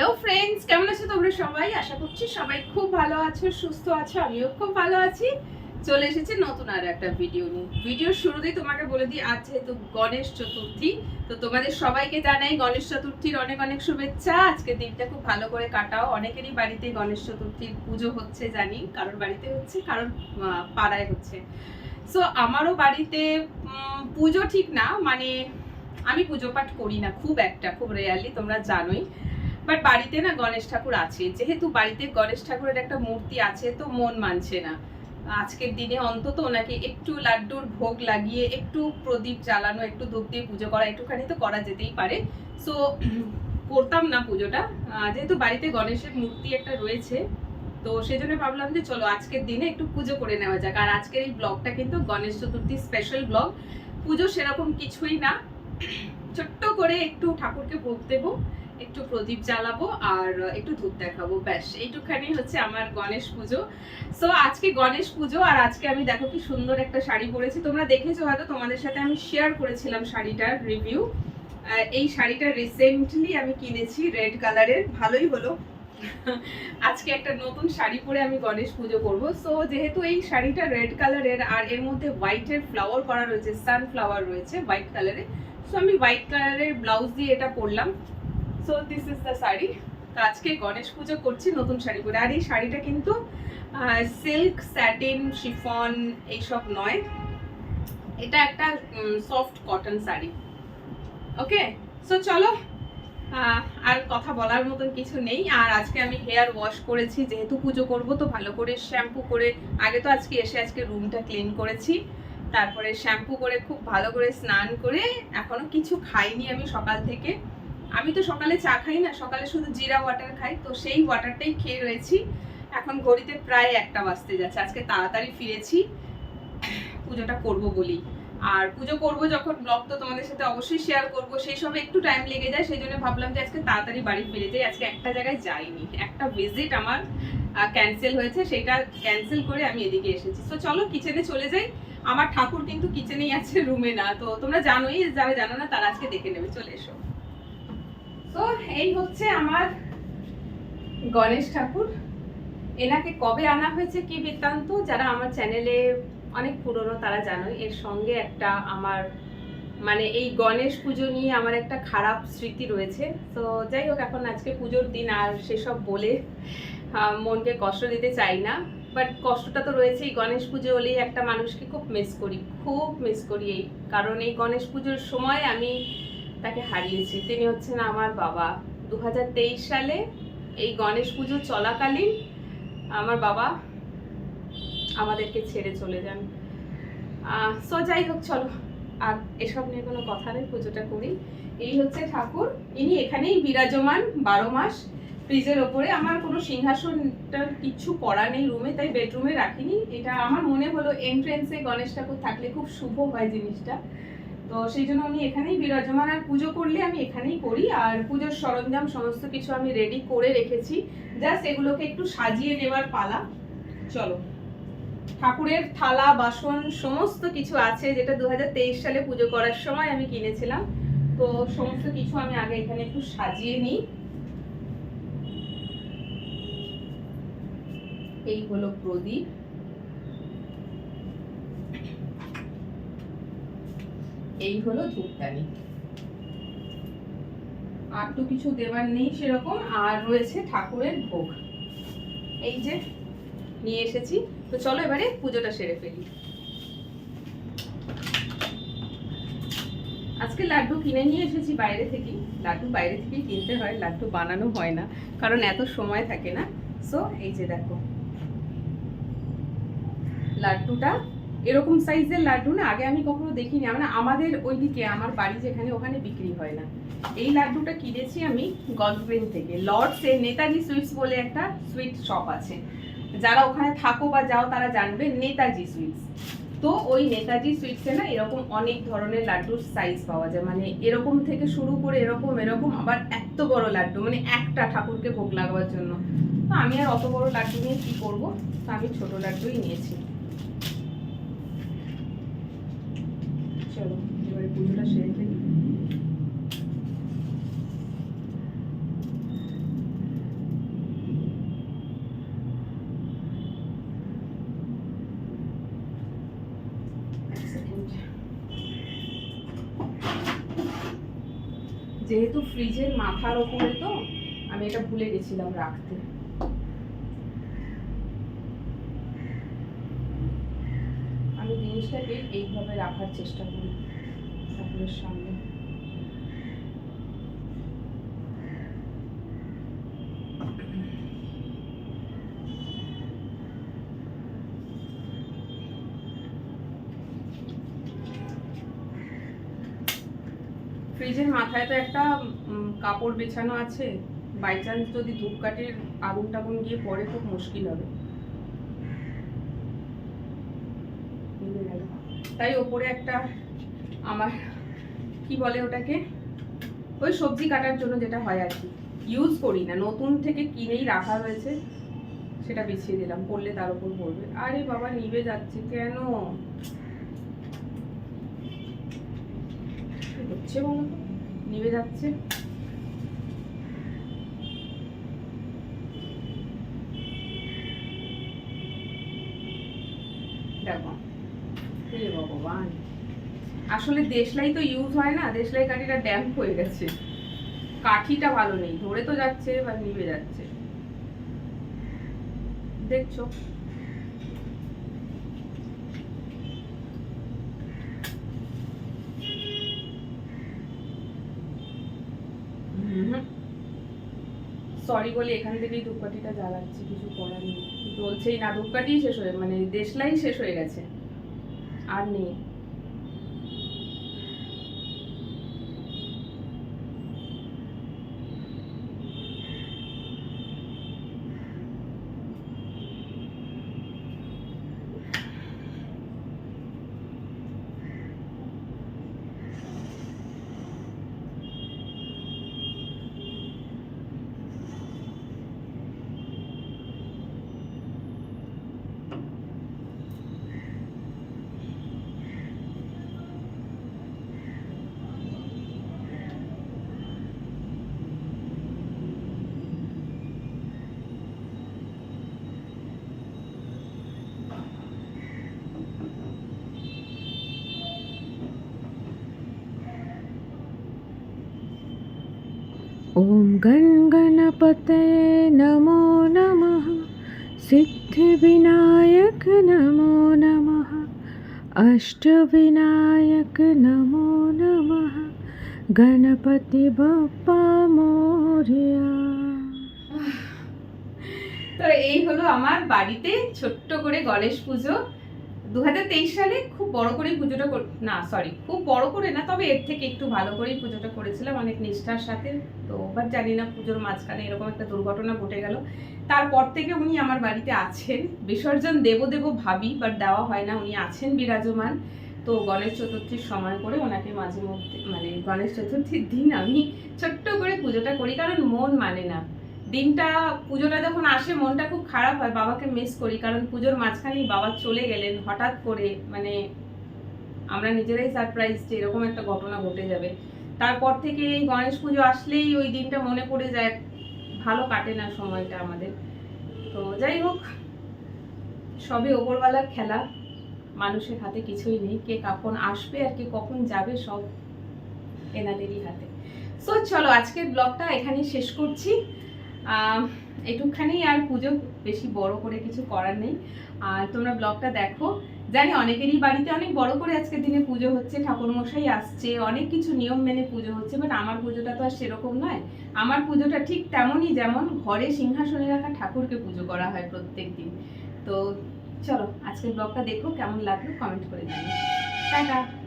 Hello friends কেমন আছো তোমরা সবাই? আশা করছি সবাই খুব ভালো আছো, সুস্থ আছো, আমিও খুব ভালো আছি। চলে এসেছে নতুন আর একটা ভিডিও নিয়ে। ভিডিওর শুরুতেই তোমাকে বলে দিই, আজ যেহেতু গণেশ চতুর্থী, তো তোমাদের সবাইকে জানাই গণেশ চতুর্থীর অনেক অনেক শুভেচ্ছা। আজকে দিনটা খুব ভালো করে কাটাও। অনেকেরই বাড়িতে গণেশ চতুর্থীর পুজো হচ্ছে জানি, কারোর বাড়িতে হচ্ছে, কারোর পাড়ায় হচ্ছে। সো আমারও বাড়িতে পুজো ঠিক না মানে আমি পুজো পাঠ করি না, খুব একটা, খুব রেয়ারলি তোমরা জানোই। বাট বাড়িতে না গণেশ ঠাকুর আছে। যেহেতু বাড়িতে গণেশ ঠাকুরের একটা মূর্তি আছে, তো মন মানছে না। আজকের দিনে অন্তত ওনাকে একটু লাড্ডুর ভোগ লাগিয়ে, একটু প্রদীপ জ্বালানো, একটু ধূপ দিয়ে পুজো করা, একটুখানি তো করা যেতেই পারে। সো করতাম না পুজোটা। যেহেতু বাড়িতে গণেশের মূর্তি একটা রয়েছে, তো সেই জন্য ভাবলাম যে চলো আজকের দিনে একটু পুজো করে নেওয়া যাক। আর আজকের এই ব্লগটা কিন্তু গণেশ চতুর্থী স্পেশাল ব্লগ। পুজো সেরকম কিছুই না। ছোট্ট করে একটু ঠাকুরকে ভোগ দেবো। একটু প্রদীপ জ্বালাবো আর একটু ধূপ দেখাবো, ব্যাস। এইটুখানি হচ্ছে আমার গণেশ পুজো। সো আজকে গণেশ পুজো আর আজকে আমি দেখো কি সুন্দর একটা শাড়ি পরেছি। তোমরা দেখেছ হয়তো তোমাদের সাথে আমি শেয়ার করেছিলাম শাড়িটার রিভিউ এই শাড়িটা রিসেন্টলি আমি কিনেছি রেড কালারের ভালোই হলো। আজকে একটা নতুন শাড়ি পরে আমি গণেশ পুজো করব। সো যেহেতু এই শাড়িটা রেড কালারের আর এর মধ্যে হোয়াইটের ফ্লাওয়ার করা রয়েছে সানফ্লাওয়ার রয়েছে হোয়াইট কালারে সো আমি হোয়াইট কালারের ব্লাউজ দিয়ে এটা পরলাম। So this is the sari তো আজকে গণেশ পুজো করছি নতুন শাড়ি পরে। আর এই শাড়িটা কিন্তু সিল্ক স্যাটিন শিফন এইসব নয়। এটা একটা soft cotton sari okay so চলো আর কথা বলার মতন কিছু নেই। আর আজকে আমি হেয়ার ওয়াশ করেছি, যেহেতু পুজো করব, তো ভালো করে শ্যাম্পু করে, আগে তো আজকে এসে আজকে রুমটা ক্লিন করেছি। তারপরে শ্যাম্পু করে খুব ভালো করে স্নান করে, এখনও কিছু খাইনি আমি সকাল থেকে। আমি তো সকালে চা খাই না, সকালে শুধু জিরা ওয়াটার খাই, তো সেই ওয়াটারটাই খেয়ে রয়েছি। এখন ঘড়িতে প্রায় একটা বাজতে যাচ্ছে, আজকে তাড়াতাড়ি ফিরেছি, পুজোটা করব বলি। আর পুজো করব যখন ব্লগ তো তোমাদের সাথে অবশ্যই শেয়ার করব, সেই সব একটু টাইম লেগে যায়, সেই জন্য ভাবলাম যে আজকে তাড়াতাড়ি বাড়ি ফিরে যাই, আজকে একটা জায়গায় যাইনি। একটা ভিজিট আমার ক্যান্সেল হয়েছে, সেটা ক্যান্সেল করে আমি এদিকে এসেছি। তো চলো কিচেনে চলে যাই, আমার ঠাকুর কিন্তু কিচেনেই আছে রুমে না, তো তোমরা জানোই, যারা জানো না তারা আজকে দেখে নেবে, চলে এসো। তো এই হচ্ছে আমার গণেশ ঠাকুর। এনাকে কবে আনা হয়েছে কি বৃত্তান্ত যারা আমার চ্যানেলে অনেক পুরনো তারা জানোই। এর সঙ্গে একটা আমার মানে এই গণেশ পুজো নিয়ে আমার একটা খারাপ স্মৃতি রয়েছে। তো যাই হোক, এখন আজকে পুজোর দিন আর সেসব বলে মনকে কষ্ট দিতে চাই না। বাট কষ্টটা তো রয়েছেই। গণেশ পুজো হলেই একটা মানুষকে খুব মিস করি। খুব মিস করি এই। কারণ এই গণেশ পুজোর সময় আমি তাকে হারিয়েছি। তিনি হচ্ছেন আমার বাবা। দু হাজার তেইশ সালে এই গণেশ পুজো চলাকালীন আমার বাবা আমাদেরকে ছেড়ে চলে যান। সো যাই হোক, চলো। আর এসব নিয়ে কোনো কথা নেই, পুজোটা করি। এই হচ্ছে ঠাকুর। ইনি এখানেই বিরাজমান বারো মাস। ফ্রিজের ওপরে আমার কোনো সিংহাসনটা কিচ্ছু করা নেই রুমে, তাই বেডরুমে রাখিনি। এটা আমার মনে হলো এন্ট্রেন্সে গণেশ ঠাকুর থাকলে খুব শুভ হয় জিনিসটা। তো সেই জন্য আমি এখানেই বিরাজমান, আর পুজো করলে আমি এখানেই করি, আর পুজোর সরঞ্জাম সমস্ত কিছু আমি রেডি করে রেখেছি। জাস্ট এগুলোকে একটু সাজিয়ে নেওয়ার পালা। চলো। ঠাকুরের থালা, বাসন, সমস্ত কিছু আছে যেটা দু হাজার তেইশ সালে পুজো করার সময় আমি কিনেছিলাম। তো সমস্ত কিছু আমি আগে এখানে একটু সাজিয়ে নিই। এই হলো প্রদীপ। এই হলো ধূপদানি। আর তো কিছু দেবার নেই সেরকম, আর রয়েছে ঠাকুরের ভোগ। এই যে, নিয়ে এসেছি। তো চলো এবারে পুজোটা সেরে ফেলি। আজকে লাড্ডু কিনে নিয়ে এসেছি বাইরে থেকে। লাড্ডু বাইরে থেকেই কিনতে হয়, লাড্ডু বানানো হয় না, কারণ এত সময় থাকে না। সো এই যে দেখো। লাড্ডুটা এরকম সাইজের লাড্ডু না আগে আমি কখনো দেখিনি। মানে আমাদের ওইদিকে, আমার বাড়ি যেখানে, ওখানে বিক্রি হয় না। এই লাড্ডুটা কিনেছি আমি গলগ্রেন থেকে। লর্ডস নেতাজি সুইটস বলে একটা সুইট শপ আছে। যারা ওখানে থাকো বা যাও, তারা জানবে নেতাজি সুইটস। তো ওই নেতাজি সুইটসে না এরকম অনেক ধরনের লাড্ডুর সাইজ পাওয়া যায়। মানে এরকম থেকে শুরু করে এরকম এরকম, আবার এত বড় লাড্ডু। মানে একটা ঠাকুরকে ভোগ লাগাবার জন্য। তো আমি আর অত বড় লাড্ডু নিয়ে কি করব? তো আমি ছোট লাড্ডুই নিয়েছি চলো এবারে পুজোটা সেরে ফেলি যেহেতু ফ্রিজের মাথার ওপরে তো, আমি এটা ভুলে গেছিলাম রাখতে। আমি জিনিসটাকে এইভাবে রাখার চেষ্টা করি, ঠাকুরের সামনে। ফ্রিজের মাথায় তো একটা কাপড় বেছানো আছে। বাই চান্স যদি ধূপকাঠির আগুন টাগুন গিয়ে পড়ে, খুব মুশকিল হবে। তাই ওপরে একটা আমার, কি বলে ওটাকে? ওই সবজি কাটার জন্য যেটা হয় আর কি। ইউজ করি না। নতুন থেকে কিনেই রাখা হয়েছে। সেটা বিছিয়ে দিলাম। পড়লে তার উপর পড়বে। আরে বাবা, নিভে যাচ্ছে। কেন? হচ্ছে তো? নিভে যাচ্ছে। আসলে দেশলাই তো ইউজ হয় না, দেশলাই কাঠিটা ড্যাম্প হয়ে গেছে। কাঠিটা ভালো নেই, ধরে তো যাচ্ছে বা নিভে যাচ্ছে। দেখছ? সরি বলে এখান থেকেই ধূপকাঠিটা জ্বালাচ্ছি, কিছু করার নেই। জ্বলছেই না ধূপকাঠি শেষ হয়ে মানে দেশলাই শেষ হয়ে গেছে। আর নেই। ॐ गण गणपतये नमो नमः सिद्धिविनायक नमो नमः अष्टविनायक नमो नमः गणपति बप्पा मोरया তো এই হলো আমার বাড়িতে ছোট্ট করে গণেশ পুজো দু হাজার তেইশ সালে খুব বড় করে পুজোটা না সরি খুব বড় করে না, তবে এর থেকে একটু ভালো করেই পুজোটা করেছিলাম, অনেক নিষ্ঠার সাথে। তো এবার জানি না পুজোর মাঝখানে এরকম একটা দুর্ঘটনা ঘটে গেল। তারপর থেকে উনি আমার বাড়িতে আছেন, বিসর্জন দেব দেব ভাবি বাট দেওয়া হয় না, উনি আছেন বিরাজমান। তো গণেশ চতুর্থীর সময় করে ওনাকে মাঝে মধ্যে মানে গণেশ চতুর্থীর দিন আমি ছোট্ট করে পুজোটা করি, কারণ মন মানে না। দিনটা, পুজোটা যখন আসে, মনটা খুব খারাপ হয়, বাবাকে মিস করি। কারণ পুজোর মাঝখানেই বাবা চলে গেলেন হঠাৎ করে মানে আমরা নিজেরাই সারপ্রাইজ যে এরকম একটা ঘটনা ঘটে যাবে। তারপর থেকে এই গণেশ পুজো আসলেই ওই দিনটা মনে পড়ে যায়। ভালো কাটে না সময়টা আমাদের। তো যাই হোক সবই ওপরওয়ালার খেলা, মানুষের হাতে কিছুই নেই। কে কখন আসবে আর কে কখন যাবে সব এনাদেরই হাতে। সো চলো আজকের ব্লগটা এখানেই শেষ করছি। একটুখানি আর পুজো বেশি বড় করে কিছু করার নেই। আর তোমরা ব্লগটা দেখো। জানি অনেকেরই বাড়িতে অনেক বড় করে আজকের দিনে পুজো হচ্ছে, ঠাকুরমশাই আসছে, অনেক কিছু নিয়ম মেনে পুজো হচ্ছে বাট আমার পুজোটা তো আর সেরকম নয়। আমার পুজোটা ঠিক তেমনই যেমন ঘরে সিংহাসনে রাখা ঠাকুরকে পুজো করা হয় প্রত্যেক দিন। তো চলো, আজকের ব্লগটা দেখো, কেমন লাগল কমেন্ট করে জানিও। টাটা!